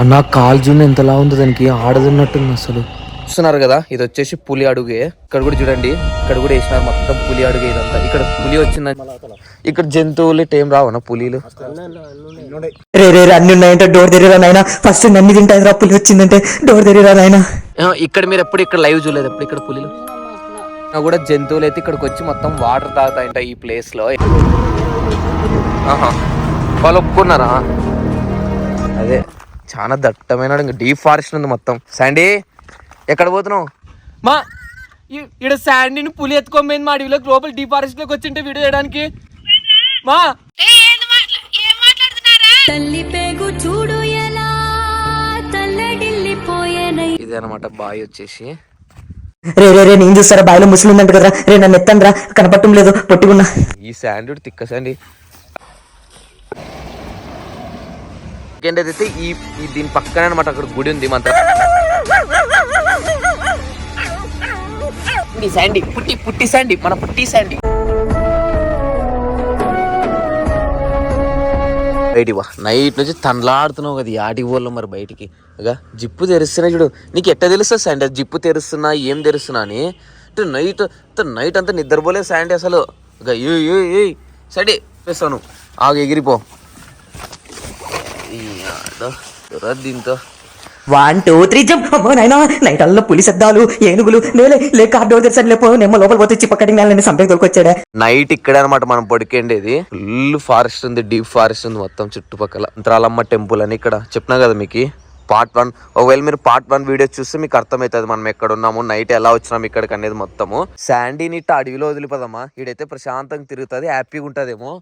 అన్న కాల్ జున్ను ఎంతలా ఉంది? దానికి ఆడదున్నట్టుంది అసలు. చూస్తున్నారు కదా ఇది వచ్చేసి పులి అడుగే. ఇక్కడ కూడా చూడండి ఇక్కడ కూడా వేసినారు మొత్తం పులి అడుగే ఇదంతా. ఇక్కడ పులి వచ్చిందని ఇక్కడ జంతువులు ఏం రావనా పులిలు. రే రే అన్ని ఉన్నాయంటే డోర్ తెరిరా నాయన. ఫస్ట్ నన్ను తింటాయి రా పులి వచ్చిందంటే డోర్ తెరిరా నాయన. ఆ, ఇక్కడ మీరు ఎప్పుడు ఇక్కడ లైవ్ చూడలేదు? ఎప్పుడు ఇక్కడ పులిలు? కూడా జంతువులు అయితే ఇక్కడికి వచ్చి మొత్తం వాటర్ తాగుతాయంట ఈ ప్లేస్లో. ఆహా. వాళ్ళు ఒప్పుకున్నారా? అదే. చాలా దట్టమైన ఇంకా డీప్ ఫారెస్ట్ ఉంది మొత్తం. శాండీ ఎక్కడ పోతున్నావు? మా ఈడ శాండీని పులి ఎత్తుకోమైంది మా అడవిలోకి లోపల డిఫారెస్ట్లోకి వచ్చింటే వీడియో చేయడానికి. మా తల్లి పేగు చూడు ఎలా తల్లడిల్లిపోయేనై ఇదే అనమాట బాయ్ వచ్చేసి. రే రే రే నేను చూస్తారా? బాయిలో ముసలి ఉందంట కదరా. రే నన్ను ఎత్తాను రా కనపట్టం లేదు పొట్టిగున్నా ఈ శాండ్ తిక్క శాండీ. సెకండ్ ఈ ఈ దీని పక్కన అనమాట అక్కడ గుడి ఉంది మంత్ర. శాండీ పుట్టి పుట్టి శాండీ మన పుట్టి శాండీ. బయటివా నైట్ నుంచి తనలాడుతున్నావు కదా ఆటి ఆటికి మరి బయటికి. ఇక జిప్పు తెరుస్తున్నా చూడు. నీకు ఎట్ట తెలుస్తుంది శాండీ? జిప్పు తెరుస్తున్నా ఏం తెరుస్తున్నా అని. అంటే నైట్ నైట్ అంతా నిద్రపోలేదు శాండీ అసలు. ఇక ఏ ఏ ఏ సరే వేస్తాను ఆగు ఎగిరిపో. దీంతో వన్ టూ త్రీ జంప్ అమ్మో నాయనా నైట్ అల్లో పులి శబ్దాలు ఏనుగులు లేలే లేక ఆ డోర్ తెరిచాను లేపో నేమో లోపల పోతే చిప్ప కటింగ్ నేలని సంపేకి దొరికొచ్చాడా నైట్ ఇక్కడే అనమాట మనం పడుకేండేది. ఫుల్ ఫారెస్ట్ ఉంది డీప్ ఫారెస్ట్ ఉంది మొత్తం చుట్టుపక్కల. అంతరాలమ్మ టెంపుల్ అని ఇక్కడ చెప్పినా కదా మీకు. పార్ట్ వన్ ఒకవేళ మీరు పార్ట్ వన్ వీడియో చూస్తే మీకు అర్థమవుతుంది మనం ఎక్కడ ఉన్నాము నైట్ ఎలా వచ్చినాం ఇక్కడికి అనేది మొత్తము. శాండీని ఇట్ట అడవిలో వదిలిపోదమ్మా. ఈడైతే ప్రశాంతంగా తిరుగుతుంది హ్యాపీగా ఉంటుందేమో.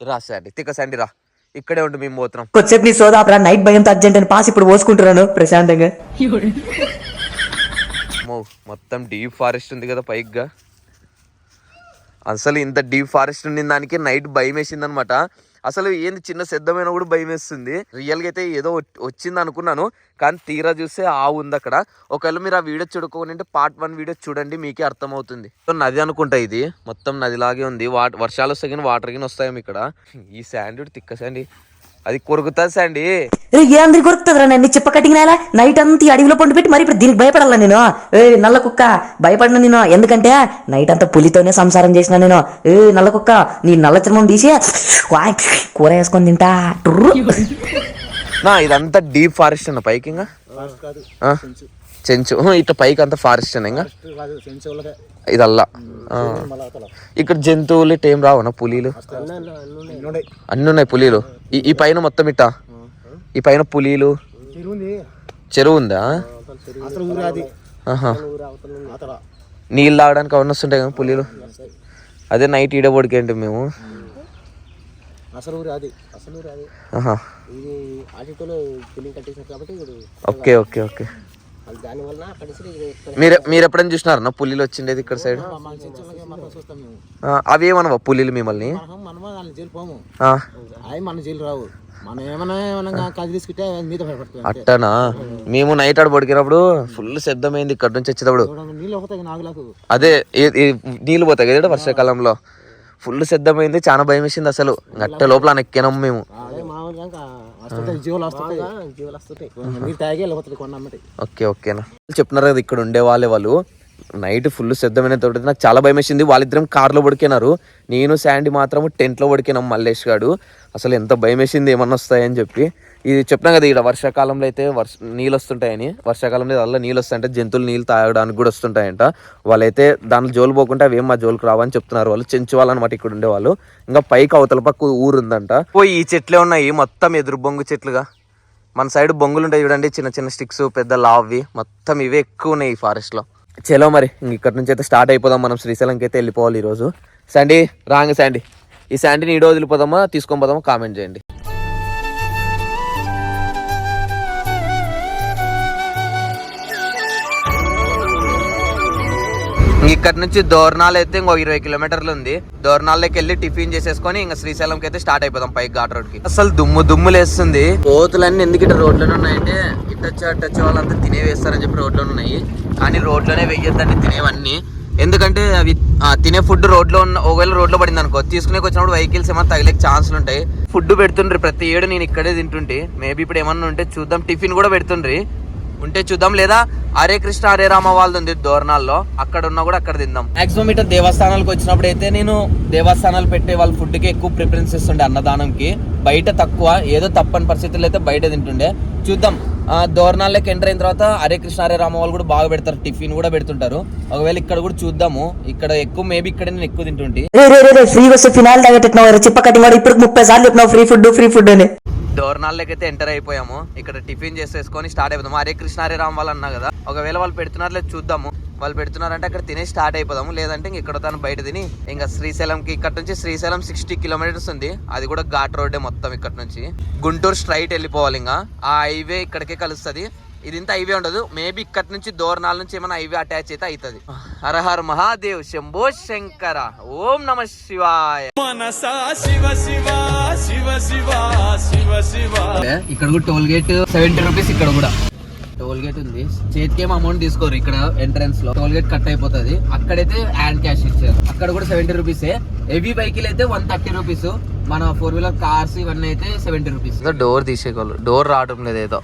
రా శాండీ తిక్క శాండీ రా. ఇక్కడే ఉండి మేము పోతున్నాం. కొద్దిసేపు నీ సోదాపరా నైట్ భయంతో అర్జెంట్ అని పాస్ ఇప్పుడు పోసుకుంటున్నాను ప్రశాంతంగా. అమ్మో, మొత్తం డీప్ ఫారెస్ట్ ఉంది కదా పైగా అసలు ఇంత డీప్ ఫారెస్ట్ ఉండిన దానికి నైట్ భయం వేసింది అనమాట అసలు ఏంది చిన్న సిద్ధమైన కూడా భయం వేస్తుంది రియల్గా అయితే ఏదో వచ్చింది అనుకున్నాను. కానీ తీరా చూస్తే ఆవు ఉంది అక్కడ. ఒకవేళ మీరు ఆ వీడియో చూడుకోనంటే పార్ట్ వన్ వీడియో చూడండి మీకే అర్థమవుతుంది. సో నది అనుకుంటా ఇది. మొత్తం నదిలాగే ఉంది. వాట వర్షాలు వస్తాయి కానీ వాటర్ కింద వస్తాయి ఇక్కడ. ఈ శాండ్ తిక్క అది కొరుకుతుంది శాండీ రే ఏ అందరికి కొరుకుతుందిరా నన్ను? చిప్ప కటింగ్ నేల? నైట్ అంతా ఈ అడవిలో పండు పెట్టి మరి ఇప్పుడు దీనికి భయపడాలా నేను? ఏ నల్ల కుక్క భయపడిన నేను. ఎందుకంటే నైట్ అంతా పులితోనే సంసారం చేసిన నేను. ఏ నల్ల కుక్క నీ నల్ల చర్మం తీసి వాయ్, కూర వేసుకొని తింటా. నా ఇదంతా డీప్ ఫారెస్ట్ అన్న పైకి ఇంకా ఆ? చెంచు. ఇట్లా పైకి అంతా ఫారెస్ట్ ఇంకా ఇదల్లా. ఇక్కడ జంతువులు ఇట్ట ఏం రావనా పులీలు? అన్ని ఉన్నాయి పులీలు. ఈ ఈ పైన మొత్తం ఇట్ట ఈ పైన పులీలు? చెరువు ఉందా. నీళ్ళు తాగడానికి అవన్నీ వస్తుంటాయి కదా పులీలు? అదే నైట్ ఈడ పడికేంటి మేము. Okay okay okay. మీరు మీరు ఎప్పుడైనా చూసినారన్నా పులీలు వచ్చిండేది ఇక్కడ సైడ్? అవి ఏమనవా పులీలు మిమ్మల్ని? అట్టనా? మేము నైట్ ఆడ పడికినప్పుడు ఫుల్ శబ్దమైంది ఇక్కడ నుంచి వచ్చేటప్పుడు. అదే నీళ్ళు పోతాయి కదా వర్షాకాలంలో. ఫుల్ శబ్దమైంది చాలా భయం వేసింది అసలు. గట్ట లోపల ఎక్కినాం మేము. జీవులు జీవులు తాగి కొన్న అమ్మటి ఓకే ఓకేనా చెప్తున్నారు కదా ఇక్కడ ఉండే వాళ్ళే వాళ్ళు. నైట్ ఫుల్ శబ్దమైన తోటి నాకు చాలా భయం వేసింది వాళ్ళిద్దరం కార్లో పడికినారు నేను శాండీ మాత్రం టెంట్లో పడికినాం మల్లేష్ గాడు. అసలు ఎంత భయం వేసింది ఏమన్నా వస్తాయని చెప్పి. ఇది చెప్పినా కదా ఇక్కడ వర్షాకాలంలో అయితే వర్ష నీళ్ళు వస్తుంటాయని వర్షాకాలంలో అలా నీళ్ళు వస్తాయంటే జంతువులు నీళ్ళు తాగడానికి కూడా వస్తుంటాయంట. వాళ్ళైతే దాంట్లో జోలు పోకుండా అవి ఏం మా జోలుకు రావని చెప్తున్నారు వాళ్ళు. చెంచు వాళ్ళు ఇక్కడ ఉండేవాళ్ళు. ఇంకా పైకి అవతల పక్క ఊరు ఉందంట ఓ ఈ చెట్లే ఉన్నాయి. మొత్తం ఎదురు బొంగు చెట్లుగా. మన సైడ్ బొంగులు ఉంటాయి చూడండి. చిన్న చిన్న స్టిక్స్ పెద్ద లావ్వి. మొత్తం ఇవే ఎక్కువ ఉన్నాయి ఈ ఫారెస్ట్లో చలో మరి. ఇంక ఇక్కడ నుంచి అయితే స్టార్ట్ అయిపోదాం. మనం శ్రీశైలంకి అయితే వెళ్ళిపోవాలి ఈరోజు. Sandy wrong Sandy. ఈ శాండీని ఈడో వదిలిపోదామా తీసుకొని పోదామా? కామెంట్ చేయండి. ఇక్కడ నుంచి దోర్నాల్ అయితే ఇంకో ఇరవై కిలోమీటర్లు ఉంది. దోర్నాల్లోకి వెళ్ళి టిఫిన్ చేసేసుకొని ఇంకా శ్రీశైలంకి అయితే స్టార్ట్ అయిపోదాం పైకి ఘాట్ రోడ్కి అసలు దుమ్ము దుమ్ము లేస్తుంది కోతులన్నీ ఎందుకు ఇట్లా రోడ్లోనే ఉన్నాయంటే ఇట్టొచ్చి అట్టొచ్చి వాళ్ళంతా తినే వేస్తారని చెప్పి రోడ్లో ఉన్నాయి. కానీ రోడ్లోనే వెయ్యొద్దండి తినేవన్నీ. ఎందుకంటే అవి తినే ఫుడ్ రోడ్లో ఉన్న ఒకవేళ రోడ్లో పడింది అనుకో తీసుకునే వచ్చినప్పుడు వెహికల్స్ ఏమైనా తగిలే ఛాన్సులు ఉంటాయి. ఫుడ్ పెడుతుండ్రి ప్రతి ఏడు నేను ఇక్కడే తింటుంటే. మేబీ ఇప్పుడు ఏమన్నా ఉంటే చూద్దాం. టిఫిన్ కూడా పెడుతుండ్రి. ఉంటే చూద్దాం. లేదా హరే కృష్ణ హరే రామ వాళ్ళది ఉంది దోరణాల్లో అక్కడ ఉన్నా కూడా అక్కడ తిందాం. మాక్సిమం ఇట్లా దేవస్థానాలకు వచ్చినప్పుడు అయితే నేను దేవస్థానాలు పెట్టే వాళ్ళ ఫుడ్కి ఎక్కువ ప్రిఫరెన్స్ ఇస్తుండే అన్నదానంకి. బయట తక్కువ ఏదో తప్పని పరిస్థితుల్లో అయితే బయట తింటుండే. చూద్దాం. ఆ, దోరణాల్లోకి ఎంటర్ అయిన తర్వాత హరే కృష్ణ హరే రామ వాళ్ళు కూడా బాగా పెడతారు. టిఫిన్ కూడా పెడుతుంటారు. ఒకవేళ ఇక్కడ కూడా చూద్దాము. ఇక్కడ ఎక్కువ మేబీ ఇక్కడ నేను ఎక్కువ తింటుంటే. ఫ్రీ వస్తే ఫినాల్ తాగేటట్టున్నావు చిప్ప కటింగ్ వాడు. ఇప్పుడు ముప్పై సార్లు చెప్పినావు ఫ్రీ ఫుడ్ ఫ్రీ ఫుడ్ అని. దోరణాల్లోకి అయితే ఎంటర్ అయిపోయాము. ఇక్కడ టిఫిన్ చేసేసుకొని స్టార్ట్ అయిపోదాము. హరే కృష్ణ హరే రామ్ వాళ్ళు అన్నా కదా ఒకవేళ వాళ్ళు పెడుతున్నారు చూద్దాము. వాళ్ళు పెడుతున్నారంటే అక్కడ తినే స్టార్ట్ అయిపోదాము. లేదంటే ఇంక ఇక్కడ తను బయట తిని ఇంకా శ్రీశైలంకి ఇక్కడ నుంచి శ్రీశైలం సిక్స్టీ కిలోమీటర్స్ ఉంది. అది కూడా ఘాట్ రోడ్డే మొత్తం ఇక్కడ నుంచి. గుంటూరు స్ట్రైట్ వెళ్ళిపోవాలి ఇంకా. ఆ హైవే ఇక్కడికే కలుస్తుంది. ఇది ఇంత హైవే ఉండదు. మేబీ ఇక్కడ నుంచి దోరణాల నుంచి ఏమైనా హైవే అటాచ్ అయితే అవుతుంది హర హర మహాదేవ్ శంభో శంకర. ఓం నమ శివాయ. ఇక్కడ కూడా టోల్ గేట్ సెవెంటీ రూపీస్ ఇక్కడ కూడా. టోల్ గేట్ ఉంది. చేతికి ఏం అమౌంట్ తీసుకోరు ఇక్కడ ఎంట్రన్స్లో. టోల్ గేట్ కట్ అయిపోతుంది. అక్కడైతే హ్యాండ్ క్యాష్ ఇచ్చారు. అక్కడ కూడా సెవెంటీ రూపీస్ హెవీ బైకిల్ అయితే వన్ థర్టీ రూపీస్ మన ఫోర్ వీలర్ కార్స్ ఇవన్నీ అయితే సెవెంటీ రూపీస్ డోర్ తీసేయగలరు. డోర్ రావడం లేదు ఏదో.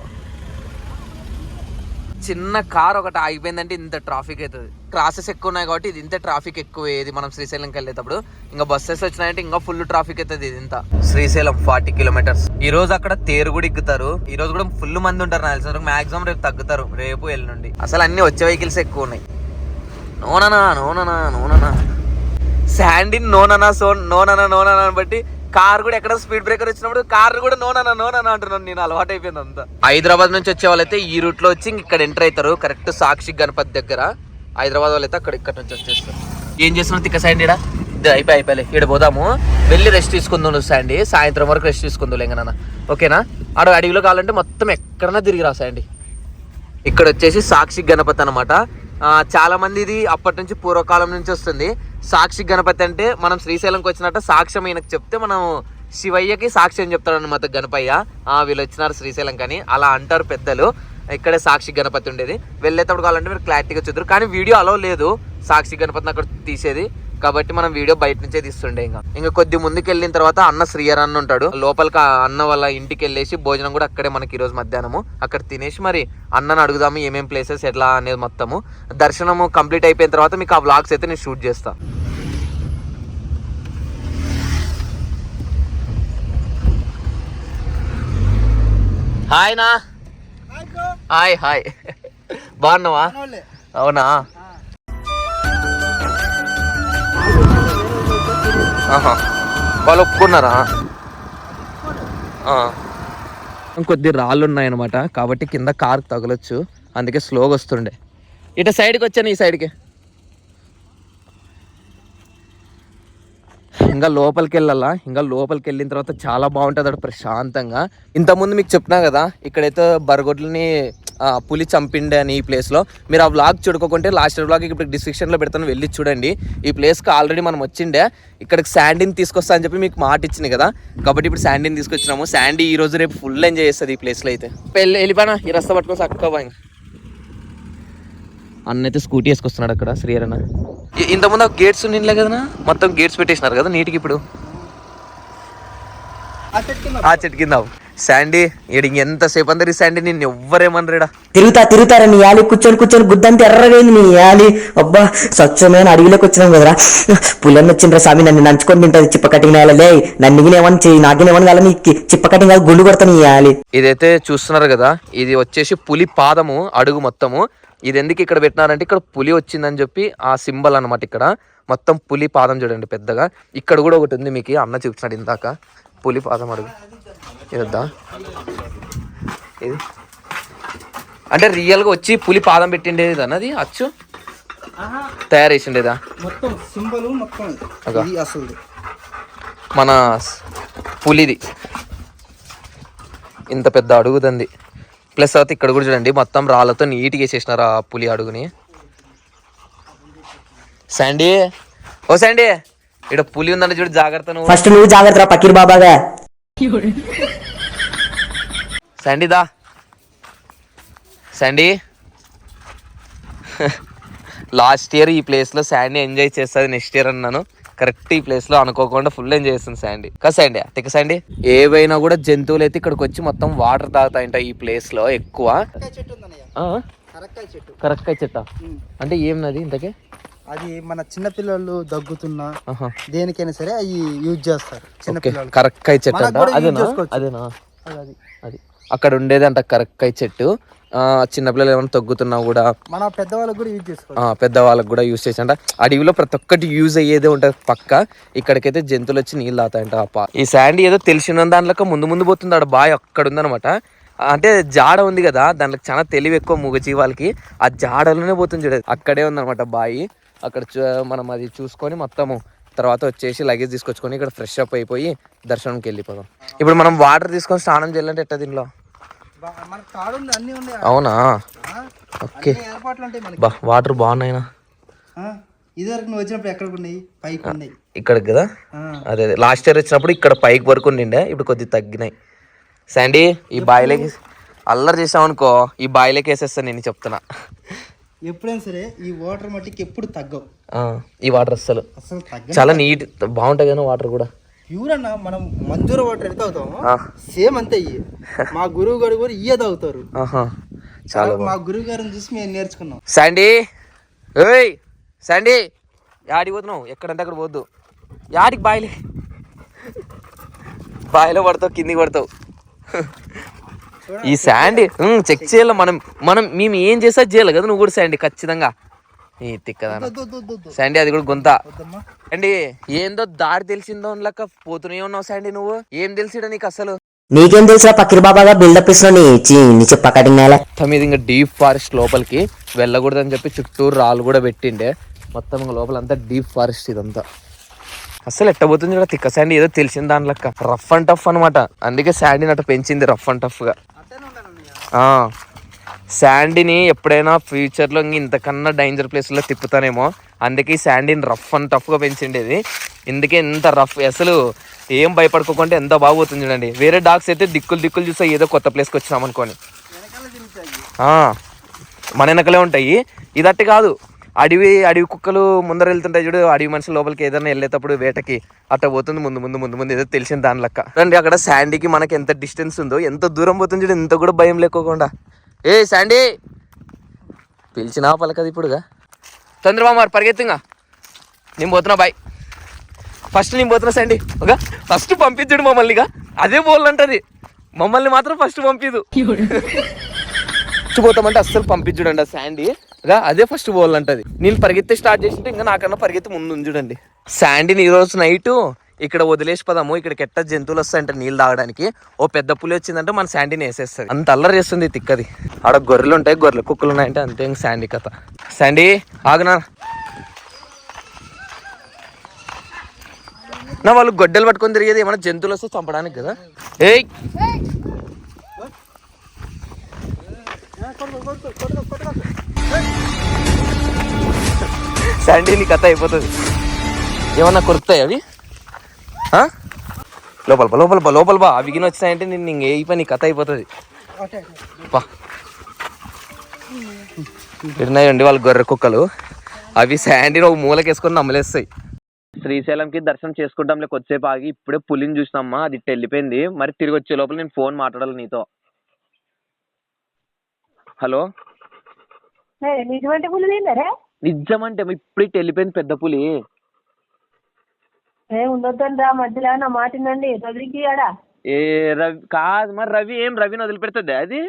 చిన్న కార్ ఒకటి ఆగిపోయిందంటే ఇంత ట్రాఫిక్ అవుతుంది. క్రాసెస్ ఎక్కువ ఉన్నాయి కాబట్టి ఇది ఇంత ట్రాఫిక్ ఎక్కువ. ఏది మనం శ్రీశైలంకి వెళ్ళేటప్పుడు ఇంకా బస్సెస్ వచ్చినాయంటే ఇంకా ఫుల్ ట్రాఫిక్ అవుతుంది ఇది ఇంత. శ్రీశైలం ఫార్టీ కిలోమీటర్స్ ఈ రోజు అక్కడ తేరు కూడా ఎక్కుతారు. ఈ రోజు కూడా ఫుల్ మంది ఉంటారు నాకు తెలిసిన మాక్సిమం రేపు తగ్గుతారు. రేపు ఎల్లుండి. అసలు అన్ని వచ్చే వెహికల్స్ ఎక్కువ ఉన్నాయి. నోననా నోననా నోననా శాండిన్ నోననా సో నోననా నోననా బట్టి కార్ కూడా ఎక్కడ స్పీడ్ బ్రేకర్ వచ్చినప్పుడు కార్ కూడా నోననా నోననా అంటున్నాను నేను అలవాటు అయిపోయింది అంతా. హైదరాబాద్ నుంచి వచ్చే వాళ్ళైతే ఈ రూట్లో వచ్చి ఇక్కడ ఎంటర్ అవుతారు. కరెక్ట్ సాక్షి గణపతి దగ్గర. హైదరాబాద్ వాళ్ళైతే అక్కడ ఇక్కడ నుంచి వచ్చేస్తారు. ఏం చేస్తున్నావు తిక్క శాండీ ఈడ? అయిపోయి అయిపోయి ఇక్కడ పోదాము. వెళ్ళి రెస్ట్ తీసుకుందాం నువ్వు సాయంత్రం వరకు రెస్ట్ తీసుకుందాం లేక నాన్న. ఓకేనా ఆడ అడవిలో కావాలంటే మొత్తం ఎక్కడన్నా తిరిగి రాసాయండి ఇక్కడ వచ్చేసి సాక్షి గణపతి అనమాట చాలా మంది ఇది అప్పటి నుంచి పూర్వకాలం నుంచి వస్తుంది. సాక్షి గణపతి అంటే మనం శ్రీశైలంకి వచ్చినట్టు సాక్ష్యం ఈయనకు చెప్తే మనం శివయ్యకి సాక్ష్యం చెప్తాడు అనమాట గణపయ్య. వీళ్ళు వచ్చినారు శ్రీశైలం కానీ అలా అంటారు పెద్దలు. ఇక్కడే సాక్షి గణపతి ఉండేది. వెళ్ళేటప్పుడు కావాలంటే మీరు క్లారిటీగా చూద్దరు. కానీ వీడియో అలో లేదు. సాక్షి గణపతిని అక్కడ తీసేది. కాబట్టి మనం వీడియో బయట నుంచే తీస్తుండే ఇంకా. ఇంకా కొద్ది ముందుకు వెళ్ళిన తర్వాత అన్న శ్రీయర్ అన్న ఉంటాడు. లోపలికి అన్న వాళ్ళ ఇంటికి వెళ్ళేసి భోజనం కూడా అక్కడే మనకి ఈ రోజు మధ్యాహ్నము. అక్కడ తినేసి మరి అన్నను అడుగుదాము ఏమేం ప్లేసెస్ ఎట్లా అనేది మొత్తము. దర్శనము కంప్లీట్ అయిపోయిన తర్వాత మీకు ఆ వ్లాగ్స్ అయితే నేను షూట్ చేస్తా. హాయ్ నా హాయ్ హాయ్ బాగున్నావా? అవునా? ఆహా. వాళ్ళు ఒప్పుకున్నారా? కొద్ది రాళ్ళు ఉన్నాయన్నమాట కాబట్టి కింద కార్ తగలొచ్చు. అందుకే స్లోగా వస్తుండే. ఇట సైడ్కి వచ్చాను ఈ సైడ్కి. ఇంకా లోపలికి వెళ్ళాలా ఇంకా లోపలికి వెళ్ళిన తర్వాత చాలా బాగుంటుంది అక్కడ ప్రశాంతంగా. ఇంతకుముందు మీకు చెప్పినా కదా ఇక్కడైతే బరగొడ్లని పులి చంపిండే అని ఈ ప్లేస్లో. మీరు ఆ వ్లాగ్ చూడుకోకుంటే లాస్ట్ వ్లాగ్ ఇప్పుడు డిస్క్రిప్షన్లో పెడతాను వెళ్ళి చూడండి. ఈ ప్లేస్కి ఆల్రెడీ మనం వచ్చిండే. ఇక్కడికి శాండీని తీసుకొస్తా అని చెప్పి మీకు మాట ఇచ్చింది కదా. కాబట్టి ఇప్పుడు శాండీని తీసుకొచ్చినాము. శాండీ ఈ రోజు రేపు ఫుల్ ఎంజాయ్ చేస్తుంది ఈ ప్లేస్లో అయితే. వెళ్ళి వెళ్ళిపోయినా ఈ రస్తా పట్టుకొని చక్కగా అన్న అయితే స్కూటీ వేసుకొస్తున్నాడు అక్కడ శ్రీహరణ. ఇంతకుముందు గేట్స్ నిండలే కదా మొత్తం గేట్స్ పెట్టేసినారు కదా నీటికి ఇప్పుడు? ఆ చెట్టు కింద. శాండీ ఈడ ఎంతసేపు అందరి శాండీ నిన్ను ఎవ్వరేమనరేడా? తిరుగుతా తిరుగుతారా నీ యాలి? కూర్చొని కూర్చొని గుద్దంతా ఎర్రగైంది నీ యాలి. అబ్బా స్వచ్ఛమైన అడవిలోకి వచ్చినాం కదరా. పుల్లన్న వచ్చిండ్రా స్వామి నన్ను నంచుకొని తింటది చిప్ప కటింగ్ నేలలే నన్ను ఏమని చెయ్యి నాకేమని కాల నీ చిప్ప కటింగ్ కాదు గుండు కొడతా నీ యాలి. ఇదైతే చూస్తున్నారు కదా ఇది వచ్చేసి పులి పాదము అడుగు మొత్తము. ఇది ఎందుకు ఇక్కడ పెట్టినారంటే ఇక్కడ పులి వచ్చిందని చెప్పి ఆ సింబల్ అన్నమాట ఇక్కడ. మొత్తం పులి పాదం చూడండి పెద్దగా. ఇక్కడ కూడా ఒకటి ఉంది మీకు అన్న చూపించినాడు ఇందాక. పులి పాదం అడుగు. ఇదొద్దా? ఇది. అంటే రియల్గా వచ్చి పులి పాదం పెట్టిండేది అన్నది అచ్చు? తయారు చేసిండేదా మొత్తం సింబల్ మొత్తం అగా. ఇది అసలు మన పులిది. ఇంత పెద్ద అడుగుదంది. ప్లస్ తర్వాత ఇక్కడ కూడా చూడండి మొత్తం రాళ్ళతో నీట్గా వేసేసినారు ఆ పులి అడుగుని. శాండీ? ఓ శాండీ ఇక్కడ పులి ఉందంటే చూడు జాగ్రత్త నువ్వు. ఫస్ట్ నువ్వు జాగ్రత్త పకీర్ బాబాగా. శాండీ దా. శాండీ. లాస్ట్ ఇయర్ ఈ ప్లేస్లో శాండీ ఎంజాయ్ చేస్తుంది నెక్స్ట్ ఇయర్ అన్నాను. కరెక్ట్ ఈ ప్లేస్లో అనుకోకుండా ఫుల్ ఎంజాయ్ చేస్తుంది శాండీ కదా శాండీ తిక్క శాండీ ఏవైనా కూడా జంతువులు అయితే ఇక్కడికి వచ్చి మొత్తం వాటర్ తాగుతాయంట ఈ ప్లేస్లో ఎక్కువ? కరక్కాయ చెట్టు అంటే ఏం నది ఇంతకే? అది మన చిన్న పిల్లలు దగ్గుతున్నా. దేనికైనా సరే అవి యూజ్ చేస్తారు. చిన్న కరక్కాయ చెట్టు అదేనా. అదేనా? అది అది. అక్కడ ఉండేది అంట కరక్కాయ చెట్టు. చిన్నపిల్లలు ఏమైనా తగ్గుతున్నా కూడా మన పెద్దవాళ్ళకి కూడా యూజ్ ఆ, పెద్దవాళ్ళకి కూడా యూస్ చేసంట అడవిలో ప్రతి ఒక్కటి యూజ్ అయ్యేదే ఉంటుంది పక్క. ఇక్కడికైతే జంతువులు వచ్చి నీళ్ళు పా- ఈ శాండీ ఏదో తెలిసిన దాంట్లో ముందు ముందు పోతుంది ఆడ బాయ్ అక్కడ ఉందన్నమాట అంటే జాడ ఉంది కదా దాంట్లో చాలా తెలివి ఎక్కువ మూగజీవాలకి. ఆ జాడలోనే పోతుంది చూడదు అక్కడే ఉందన్నమాట బాయి. అక్కడ చూ- మనం అది చూసుకొని మొత్తము తర్వాత వచ్చేసి లగేజ్ తీసుకొచ్చుకొని ఇక్కడ ఫ్రెష్ అప్ అయిపోయి దర్శనంకి వెళ్ళిపోదాం. ఇప్పుడు మనం వాటర్ తీసుకొని స్నానం చేయాలంటే ఎట్ట దీనిలో? అవునా? ఓకే. బా వాటర్ బాగున్నాయినా? ఆ? ఇదివరకు నువ్వు వచ్చినప్పుడు ఎక్కడికి ఉన్నాయి? పైకి ఉన్నాయి. ఇక్కడికి కదా. అదే అదే. లాస్ట్ ఇయర్ వచ్చినప్పుడు ఇక్కడ పైకి వరకు ఉండిండే ఇప్పుడు కొద్దిగా తగ్గినాయి. శాండీ ఈ బాయిలోకి అల్లరి చేసామనుకో ఈ బాయిలోకి వేసేస్తాను నేను చెప్తున్నా. ఎప్పుడైనా సరే ఈ వాటర్ మట్టికి ఎప్పుడు తగ్గవు. ఈ వాటర్ అస్సలు. అసలు తగ్గ చాలా నీట్ బాగుంటాయి కానీ వాటర్ కూడా. ప్యూర్ అన్న మనం మంజూర వాటర్ ఎంత ఆ. సేమ్ అంతే ఇయ్యి. మా గురువు గారు కూడా ఇయ్యే తాగుతారు. ఆహా చాలా మా గురువు గారిని చూసి మేము నేర్చుకున్నాం. శాండీ ఏయ్ శాండీ యాడికి పోతున్నావు? ఎక్కడంటే అక్కడ పోద్దు. యాడికి బాయిలే. బాయిలో పడతావు కిందికి పడతావు. ఈ శాండీ ఉమ్, చెక్ చేయాలి మనం. మనం మేము ఏం చేసా చేయాలి కదా నువ్వు కూడా శాండీ ఖచ్చితంగా. ఈ వద్దు. శాండీ అది కూడా గొంత. అండి ఏందో దారి తెలిసిందో లెక్క పోతూనే ఉన్నావు శాండీ నువ్వు. ఏం తెలిసిడా నీకు అసలు? నీకేం తెలుసా పక్కిరి బాబాగా బిల్డప్ ఇస్తున్నావు నీ చి నీ చెప్ప కటింగ్ నేల. మొత్తం ఇది ఇంకా డీప్ ఫారెస్ట్ లోపలికి వెళ్ళకూడదని చెప్పి చుట్టూరు రాళ్ళు కూడా పెట్టిండే. మొత్తం ఇంకా లోపల అంతా డీప్ ఫారెస్ట్ ఇదంతా. అసలు ఎట్టబోతుంది కూడా తిక్క శాండీ ఏదో తెలిసిన దాని లెక్క. రఫ్ అండ్ టఫ్ అనమాట అందుకే శాండీని అట్ట పెంచింది రఫ్ అండ్ టఫ్గా ఆ, శాండీని ఎప్పుడైనా ఫ్యూచర్లో ఇంక ఇంతకన్నా డేంజర్ ప్లేస్లో తిప్పుతానేమో. అందుకే ఈ శాండీని రఫ్ అండ్ టఫ్గా పెంచిండేది. ఇందుకే ఎంత రఫ్ అసలు ఏం భయపడుకోకుండా ఎంత బాగుపోతుంది చూడండి. వేరే డాగ్స్ అయితే దిక్కులు దిక్కులు చూస్తే ఏదో కొత్త ప్లేస్కి వచ్చినాం అనుకోని ఆ, మన వెనకలే ఉంటాయి. ఇది అట్టి కాదు. అడవి అడవి కుక్కలు ముందర వెళ్తుంటాయి చూడు. అడవి మనిషి లోపలికి ఏదైనా వెళ్ళేటప్పుడు వేటకి అట్ట పోతుంది. ముందు ముందు ముందు ముందు ఏదో తెలిసిన దాని లెక్క. రండి అక్కడ శాండీకి మనకి ఎంత డిస్టెన్స్ ఉందో ఎంత దూరం పోతుంది చూడు. ఎంత కూడా భయం లేకోకుండా. ఏ శాండీ! పిలిచినా పలకది ఇప్పుడుగా. తొందరగా మరి పరిగెత్తుంగా. నేను పోతున్నా బాయ్. ఫస్ట్ నేను పోతున్నా శాండీ. ఒక ఫస్ట్ పంపించుడు మమ్మల్నిగా అదే బోల్ మమ్మల్ని మాత్రం ఫస్ట్ పంపిదు. పోతామంటే అస్సలు పంపించుడండి ఆ శాండీ. అదే ఫస్ట్ బోల్ అంటది నేను పరిగెత్తే స్టార్ట్ చేసింటే ఇంకా నాకన్నా పరిగెత్తి ముందు ఉంచుడండి శాండీని ఈ రోజు నైట్ ఇక్కడ వదిలేసి పదాము. ఇక్కడ కెట్ట జంతువులు వస్తాయంటే నీళ్ళు తాగడానికి. ఓ పెద్ద పులి వచ్చిందంటే మన శాండీని వేసేస్తుంది. అంత అల్లరి చేస్తుంది తిక్కది. ఆడ గొర్రెలు ఉంటాయి గొర్రెలు కుక్కలు ఉన్నాయంటే అంతే ఇంక శాండీ కథ. శాండీ ఆగనా? నా వాళ్ళు గొడ్డలు పట్టుకొని తిరిగేది ఏమైనా జంతువులు వస్తే చంపడానికి కదా? ఏయ్! శాండీ నీ కథ అయిపోతుంది. ఏమన్నా కొరుకుతాయి అవి? లోపల బా, లోపల బా, లోపల బా అవి గిన వచ్చినాయంటే నేను ఇంక ఏ పని నీ కథ అయిపోతుంది. బా వాళ్ళ గొర్రె కుక్కలు. అవి శాండీని ఒక మూలకేసుకొని నమ్మలేస్తాయి. శ్రీశైలంకి దర్శనం చేసుకుంటాంలే కొద్దిసేపు ఆగి. ఇప్పుడే పులిని చూసినమ్మా అది వెళ్ళిపోయింది మరి తిరిగి వచ్చే లోపల నేను ఫోన్ మాట్లాడాలి నీతో. హలో? నిజమంటే పులి నిజమంటే ఇప్పుడు వెళ్ళిపోయింది పెద్ద పులి. ఏ ఉండొద్దండి రా మధ్యలో నా ఆడా. ఏ రవి కాదు మరి రవి ఏం రవిని వదిలిపెడుతుంది అది?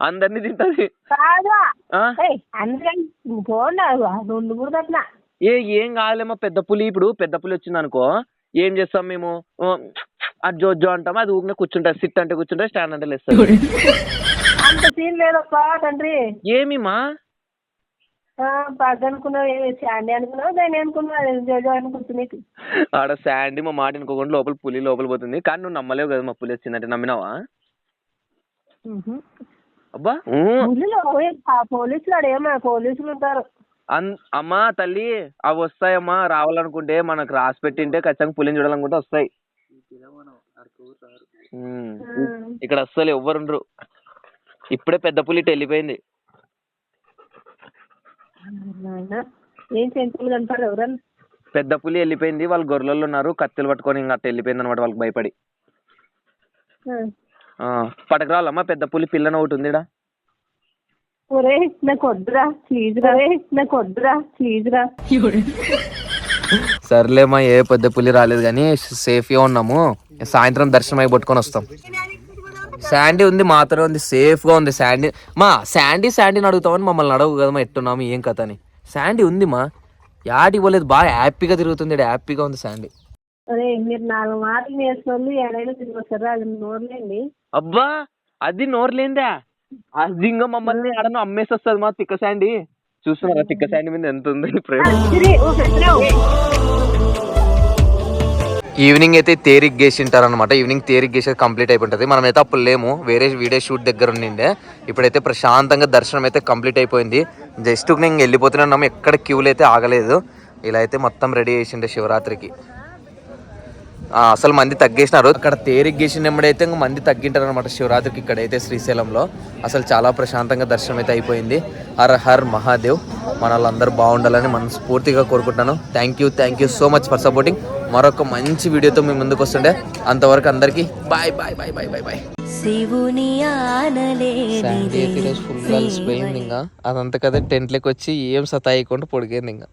అందరినీ తింటది. కాదా ఆ? ఏయ్ అందుకని పోండి రెండు కూడా అట్లా ఏ ఏం కాదులేమో పెద్ద పులి ఇప్పుడు పెద్ద పులి వచ్చింది అనుకో ఏం చేస్తాం మేము? ఓ, అది జో జో అంటాము అది ఊరినే కూర్చుంటుంది సిట్ అంటే కూర్చుంటే స్టాండ్ అంటే లేస్తుంది. అంత సీన్ లేదప్పా తండ్రి. ఏమిమా? ఆ, పగ్గ అనుకున్నావు ఏ శాండీ అనుకున్నావు దాన్ని అనుకున్నావు జోజో అనుకుంటున్నాయి ఆడ శాండీ మా మాట ఇంకోకుండా లోపల పులి లోపల పోతుంది. కానీ నువ్వు నమ్మలేవు కదా మా పులి వచ్చిందంటే నమ్మినావా? అబ్బా. పోలీసులు పోలీసులు ఉంటారు. అమ్మా తల్లి అవి వస్తాయమ్మా రావాలనుకుంటే మనకు రాసి పెట్టింటే ఖచ్చితంగా పులిని చూడాలనుకుంటే వస్తాయి. ఇక్కడ అస్సలు ఎవ్వరు ఉండరు ఇప్పుడే పెద్ద పులి ఇటు వెళ్ళిపోయింది. ఏం ఎవరన్నా? పెద్ద పులి వెళ్ళిపోయింది. వాళ్ళు గొర్రెలు ఉన్నారు. కత్తులు పట్టుకొని ఇంకా అట్ట వెళ్ళిపోయింది అనమాట వాళ్ళకి భయపడి. పటకరాలమ్మా పెద్ద పులి పిల్లని ఒకటి ఉంది. ఒరే నాకు వద్దురా ప్లీజ్ రా. రే నాకు వద్దురా ప్లీజ్ రా. సర్లేమ్మా ఏ పెద్ద పులి రాలేదు కానీ సేఫ్గా ఉన్నాము. సాయంత్రం దర్శనం అయి పట్టుకొని వస్తాం. శాండీ ఉంది మాత్రమే ఉంది సేఫ్గా ఉంది శాండీ. మా శాండీ శాండీని అడుగుతామని మమ్మల్ని అడగు కదా మా ఎట్టున్నాము ఏం కథ అని. శాండీ ఉంది మా. యాడికి పోలేదు బాగా హ్యాపీగా తిరుగుతుంది హ్యాపీగా ఉంది శాండీ. అరే మీరు నాలుగు మాటలు నేసిన వాళ్ళు ఏడైనా తిరిగి వస్తారా అది నోర్లేండి. అబ్బా అది నోరులేందా? అది ఇంకా మమ్మల్ని ఆడను అమ్మేసి వస్తుంది మా తిక్క శాండీ. చూస్తున్నారా తిక్క శాండీ మీద ఎంత ఉంది ప్రేమ. ఈవినింగ్ అయితే తేరిక్ గేసింటారు అనమాట ఈవినింగ్ తేరిక్ గేసేది కంప్లీట్ అయిపోతుంది మనమైతే అప్పుడు లేము. వేరే వీడియో షూట్ దగ్గర ఉండిండే. ఇప్పుడైతే ప్రశాంతంగా దర్శనం అయితే కంప్లీట్ అయిపోయింది. జస్ట్ నేను వెళ్ళిపోతున్నాం ఎక్కడ క్యూలు అయితే ఆగలేదు. ఇలా అయితే మొత్తం రెడీ చేసిండే శివరాత్రికి. అసలు మంది తగ్గేసినారు. అక్కడ తేరిక్ గేసిన ఎమ్మడైతే ఇంకా మంది తగ్గింటారు అనమాట శివరాత్రికి ఇక్కడైతే శ్రీశైలంలో. అసలు చాలా ప్రశాంతంగా దర్శనం అయితే అయిపోయింది. హర్ హర్ మహాదేవ్. మన వాళ్ళందరూ బాగుండాలని మనస్ఫూర్తిగా కోరుకుంటున్నాను. Thank you thank you so much for supporting మరొక మంచి వీడియోతో మీ ముందుకు వస్తుండే. అంతవరకు అందరికీ bye bye bye bye bye bye. శివుని ఫుల్ ఇంకా. అదంతా కదా టెంట్లోకి వచ్చి ఏం సతాయికుండా పొడిగేది ఇంకా.